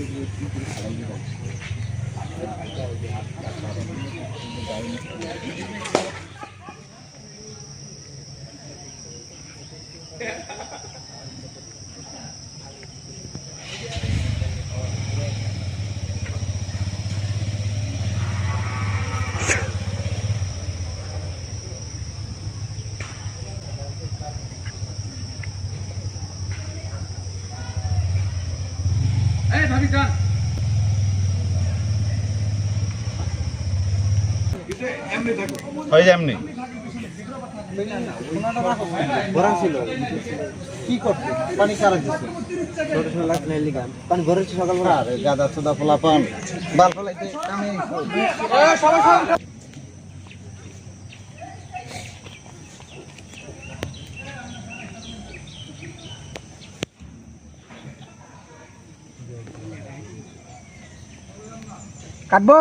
Yeah. ওই যায় এমনি। ভরা ছিল। কি করতে পানি কারা দিচ্ছে ছোট ছোট লাখ নাইলি গান পানি ভরেছে সকাল ভরা গাদা চোদা পোলা পান বাল ফলাইতে আমি কাটবো